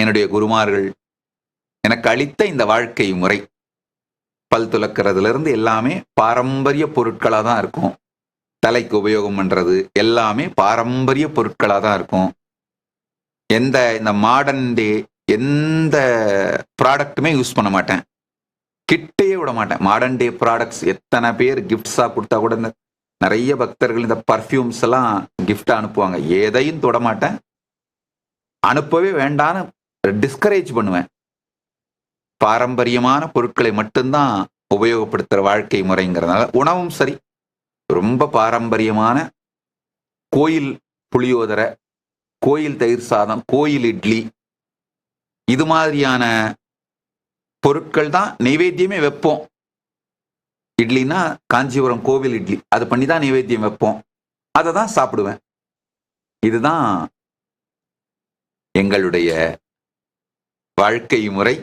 என்னுடைய குருமார்கள் எனக்கு அளித்த இந்த வாழ்க்கை முறை பல் துலக்கிறதுல இருந்து எல்லாமே பாரம்பரிய பொருட்களாக தான் இருக்கும். தலைக்கு உபயோகம் பண்ணுறது எல்லாமே பாரம்பரிய பொருட்களாக தான் இருக்கும். எந்த இந்த மாடர்ன் டே எந்த ப்ராடக்ட்டுமே யூஸ் பண்ண மாட்டேன். கிட்டையே விட மாட்டேன். மாடர்ன் டே ப்ராடக்ட்ஸ் எத்தனை பேர் கிஃப்ட்ஸாக கொடுத்தா கூட இந்த நிறைய பக்தர்கள் இந்த பர்ஃப்யூம்ஸ் எல்லாம் கிஃப்டாக அனுப்புவாங்க. எதையும் தொட மாட்டேன். அனுப்பவே வேண்டான்னு டிஸ்கரேஜ் பண்ணுவேன். பாரம்பரியமான பொருட்களை மட்டும்தான் உபயோகப்படுத்துகிற வாழ்க்கை முறைங்கிறதுனால உணவும் சரி. ரொம்ப பாரம்பரியமான கோயில் புளியோதரை கோயில் தயிர் சாதம் கோயில் இட்லி இது மாதிரியான பொருட்கள் தான் நைவேத்தியமே வைப்போம். இட்லினா காஞ்சிபுரம் கோவில் இட்லி அது பண்ணி தான் நைவேத்தியம் வைப்போம். அதை தான் சாப்பிடுவேன். இதுதான் எங்களுடைய வாழ்க்கை முறை